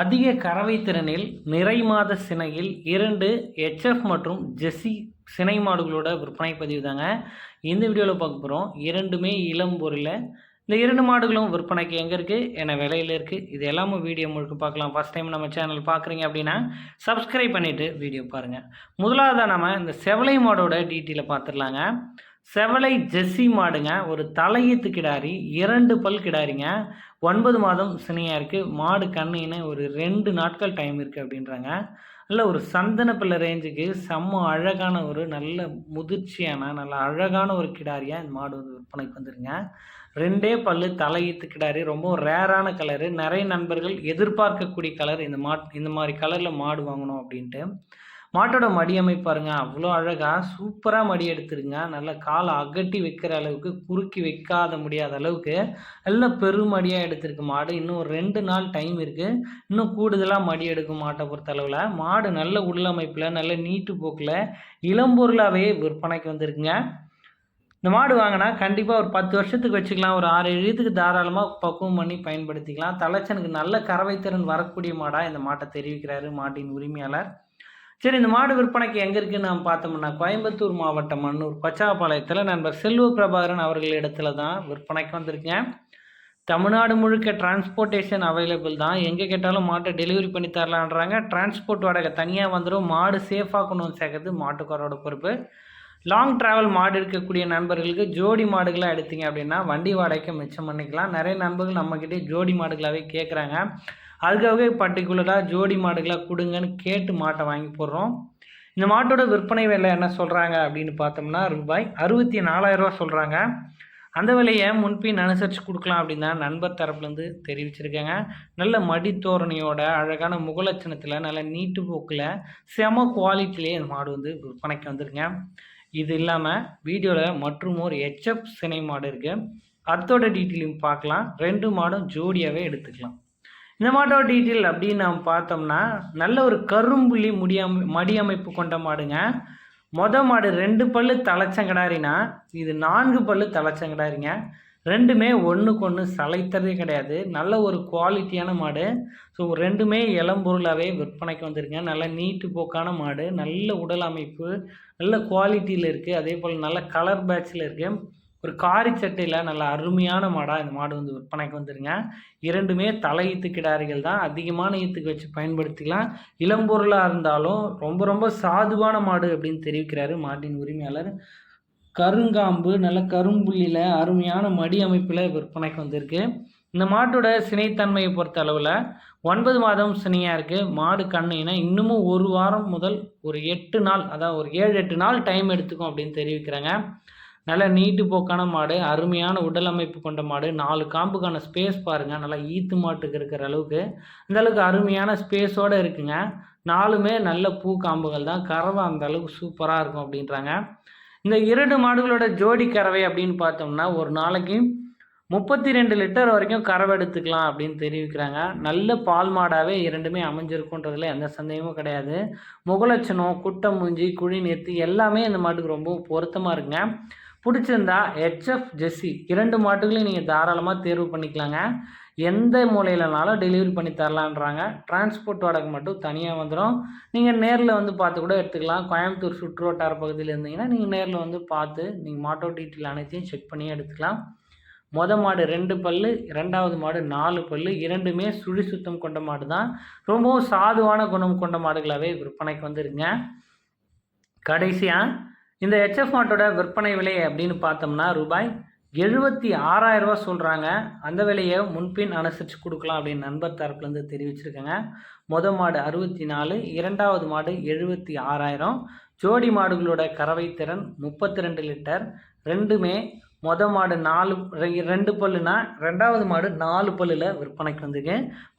அதிக கறவை திறனில் நிறை மாத சினையில் இரண்டு ஹெச்எஃப் மற்றும் ஜெஸ்ஸி சினை மாடுகளோட விற்பனை பதிவு தாங்க. இந்த வீடியோவில் பார்க்க போகிறோம் இரண்டுமே இளம் பொருளில் இந்த இரண்டு மாடுகளும் விற்பனைக்கு எங்கே இருக்குது என்ன விலையில் இருக்குது இது எல்லாமே வீடியோ முழுக்க பார்க்கலாம். ஃபஸ்ட் டைம் நம்ம சேனல் பார்க்குறீங்க அப்படின்னா சப்ஸ்கிரைப் பண்ணிவிட்டு வீடியோ பாருங்கள் முதலாவதாக நம்ம இந்த செவலை மாடோட டீட்டெயிலை பார்த்துடலாங்க செவலை ஜெஸ்ஸி மாடுங்க. ஒரு தலையீத்து கிடாரி இரண்டு பல் கிடாரிங்க. ஒன்பது மாதம் சினையாக இருக்குது மாடு கண்ணின்னு ஒரு ரெண்டு நாட்கள் டைம் இருக்குது அப்படின்றாங்க. நல்ல ஒரு சந்தன பிள்ளை ரேஞ்சுக்கு செம்ம அழகான ஒரு நல்ல முதிர்ச்சியான நல்ல அழகான ஒரு கிடாரியாக இந்த மாடு வந்து விற்பனைக்கு வந்துருங்க. ரெண்டே பல்லு தலையீத்து கிடாரி. ரொம்ப ரேரான கலரு நிறைய நண்பர்கள் எதிர்பார்க்கக்கூடிய கலர் இந்த மா இந்த மாதிரி கலரில் மாடு வாங்கணும் அப்படின்ட்டு. மாட்டோட மடி அமைப்பாருங்க அவ்வளோ அழகாக சூப்பராக மடி எடுத்துருங்க. நல்ல காலை அகட்டி வைக்கிற அளவுக்கு குறுக்கி வைக்காத முடியாத அளவுக்கு நல்ல பெருமடியாக எடுத்திருக்கு மாடு. இன்னும் ஒரு ரெண்டு நாள் டைம் இருக்குது இன்னும் கூடுதலாக மடி எடுக்கும் மாட்டை பொறுத்த அளவில் மாடு நல்ல உள்ளமைப்பில் நல்ல நீட்டு போக்கில் இளம்பொருளாகவே விற்பனைக்கு வந்திருக்குங்க. இந்த மாடு வாங்கினா கண்டிப்பாக ஒரு பத்து வருஷத்துக்கு வச்சுக்கலாம். ஒரு ஆறு எழுத்துக்கு தாராளமாக பக்குவம் பண்ணி பயன்படுத்திக்கலாம். தலைச்சனுக்கு நல்ல கறவைத்திறன் வரக்கூடிய மாடாக இந்த மாட்டை தெரிவிக்கிறாரு மாட்டின் உரிமையாளர். சரி இந்த மாடு விற்பனைக்கு எங்கே இருக்குன்னு நாம் பார்த்தோம்னா கோயம்புத்தூர் மாவட்டம் மன்னூர் பச்சாப்பாளையத்தில் நண்பர் செல்வ பிரபாகரன் அவர்கள் இடத்துல தான் விற்பனைக்கு வந்திருக்கேன். தமிழ்நாடு முழுக்க டிரான்ஸ்போர்ட்டேஷன் அவைலபிள் தான். எங்கே கேட்டாலும் மாட்டை டெலிவரி பண்ணி தரலான்றாங்க. டிரான்ஸ்போர்ட் வாடகை தனியாக வந்துடும் மாடு சேஃபாக கொண்டு வந்து சேர்க்கறது மாட்டுக்காரோட பொறுப்பு. லாங் ட்ராவல் மாடு இருக்கக்கூடிய நண்பர்களுக்கு ஜோடி மாடுகளாக எடுத்தீங்க அப்படின்னா வண்டி வாடகைக்கு மிச்சம் பண்ணிக்கலாம். நிறைய நண்பர்கள் நம்மக்கிட்டே ஜோடி மாடுகளாகவே கேட்குறாங்க அதுக்காகவே பர்டிகுலராக ஜோடி மாடுகளாக கொடுங்கன்னு கேட்டு மாட்டை வாங்கி போடுறோம். இந்த மாட்டோட விற்பனை விலை என்ன சொல்கிறாங்க அப்படின்னு பார்த்தோம்னா ரூபாய் அறுபத்தி நாலாயிரரூவா சொல்கிறாங்க அந்த விலையை முன்பின் அனுசரித்து கொடுக்கலாம் அப்படின்னு தான் நண்பர் தரப்புலேருந்து தெரிவிச்சிருக்கேங்க. நல்ல மடித்தோரணையோட அழகான முகலட்சணத்தில் நல்ல நீட்டு போக்கில் செம குவாலிட்டிலே இந்த மாடு வந்து விற்பனைக்கு வந்துருங்க இது இல்லாமல் வீடியோவில் மற்றும் ஒரு ஹெச்எஃப் சினை மாடு இருக்குது அதோட டீட்டெயிலும் பார்க்கலாம். ரெண்டு மாடும் ஜோடியாகவே எடுத்துக்கலாம். இந்த மாட்டோட டீட்டெயில் அப்படின்னு நாம் பார்த்தோம்னா நல்ல ஒரு கரும்புள்ளி முடியமை மடி அமைப்பு கொண்ட மாடுங்க. மொத மாடு ரெண்டு பல்லு தலைச்சங்கடாரினா இது நான்கு பல்லு தலைச்சங்கடாரிங்க. ரெண்டுமே ஒன்றுக்கு ஒன்று சளைத்ததே கிடையாது. நல்ல ஒரு குவாலிட்டியான மாடு. ஸோ ரெண்டுமே இளம்பொருளாகவே விற்பனைக்கு வந்துருங்க நல்ல நீட்டு போக்கான மாடு. நல்ல உடல் அமைப்பு. நல்ல குவாலிட்டியில் இருக்குது அதே போல் நல்ல கலர் பேட்சில் இருக்குது ஒரு காரி சட்டையில் நல்ல அருமையான மாடாக இந்த மாடு வந்து விற்பனைக்கு வந்துருங்க இரண்டுமே தலை ஈத்து கிடாரிகள் தான். அதிகமான ஈத்துக்கு வச்சு பயன்படுத்திக்கலாம். இளம்பொருளாக இருந்தாலும் ரொம்ப ரொம்ப சாதுவான மாடு அப்படின்னு தெரிவிக்கிறாரு மாட்டின் உரிமையாளர் கருங்காம்பு நல்ல கரும்புள்ளியில் அருமையான மடி அமைப்பில் விற்பனைக்கு வந்திருக்கு. இந்த மாட்டோட சினைத்தன்மையை பொறுத்த அளவில் ஒன்பது மாதம் சினையாக இருக்குது மாடு கண்ணினா இன்னமும் ஒரு வாரம் முதல் ஒரு எட்டு நாள் அதாவது ஒரு ஏழு எட்டு நாள் டைம் எடுத்துக்கும் அப்படின்னு தெரிவிக்கிறாங்க. நல்ல நீட்டு போக்கான மாடு அருமையான உடல் அமைப்பு கொண்ட மாடு. நாலு காம்புக்கான ஸ்பேஸ் பாருங்கள் நல்லா ஈத்து மாட்டுக்கு இருக்கிற அளவுக்கு. அந்தளவுக்கு அருமையான ஸ்பேஸோடு இருக்குங்க. நாலுமே நல்ல பூ காம்புகள் தான். கறவை அந்த அளவுக்கு சூப்பராக இருக்கும் அப்படின்றாங்க. இந்த இரண்டு மாடுகளோட ஜோடி கறவை அப்படின்னு பார்த்தோம்னா ஒரு நாளைக்கு முப்பத்தி ரெண்டு லிட்டர் வரைக்கும் கறவை எடுத்துக்கலாம் அப்படின்னு தெரிவிக்கிறாங்க. நல்ல பால் மாடாகவே இரண்டுமே அமைஞ்சிருக்குன்றதுல எந்த சந்தேகமும் கிடையாது. முகலட்சணம் குட்டம் மூஞ்சி குழி நேர்த்தி எல்லாமே இந்த மாட்டுக்கு ரொம்ப பொருத்தமாக இருக்குங்க. பிடிச்சிருந்தா ஹெச்எஃப் ஜெஸ்ஸி இரண்டு மாட்டுகளையும் நீங்கள் தாராளமாக தேர்வு பண்ணிக்கலாங்க. எந்த மூலையிலனாலும் டெலிவரி பண்ணி தரலான்றாங்க. டிரான்ஸ்போர்ட் வாடகை மட்டும் தனியாக வந்துடும் நீங்கள் நேரில் வந்து பார்த்து கூட எடுத்துக்கலாம். கோயம்புத்தூர் சுற்றுவட்டார பகுதியில் இருந்தீங்கன்னா நீங்கள் நேரில் வந்து பார்த்து நீங்கள் மாட்டோ டீட்டெயில் அனைத்தையும் செக் பண்ணி எடுத்துக்கலாம். மொத மாடு ரெண்டு பல்லு ரெண்டாவது மாடு நாலு பல்லு இரண்டுமே சுழி சுத்தம் கொண்ட மாடு தான். ரொம்பவும் சாதுவான குணம் கொண்ட மாடுகளாகவே விற்பனைக்கு வந்துருங்க. கடைசியாக இந்த ஹெச்எஃப் மாட்டோட விற்பனை விலை அப்படின்னு பார்த்தோம்னா ரூபாய் எழுபத்தி ஆறாயிரரூபா சொல்கிறாங்க அந்த விலையை முன்பின் அனுசரித்து கொடுக்கலாம் அப்படின்னு நண்பர் தரப்புலேருந்து தெரிவிச்சிருக்கேங்க. மொத மாடு அறுபத்தி நாலு இரண்டாவது மாடு எழுபத்தி ஆறாயிரம் ஜோடி மாடுகளோட கறவை திறன் முப்பத்தி ரெண்டு லிட்டர் ரெண்டுமே மொத மாடு நாலு ரெண்டு பல்லுனா ரெண்டாவது மாடு நாலு பல்லில் விற்பனைக்கு வந்துங்க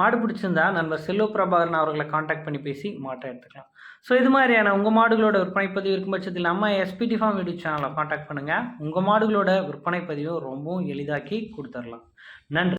மாடு பிடிச்சிருந்தா நண்பர் செல்வ பிரபாகரன் அவர்களை காண்டாக்ட் பண்ணி பேசி மாட்டை எடுத்துக்கலாம். ஸோ இது மாதிரியான உங்கள் மாடுகளோட விற்பனை பதிவு இருக்கும் பட்சத்தில் நம்ம எஸ்பிடி ஃபார்ம் யூடியூப் சேனலை காண்டாக்ட் பண்ணுங்கள் உங்கள் மாடுகளோட விற்பனை பதிவை ரொம்பவும் எளிதாக்கி கொடுத்துடலாம். நன்றி.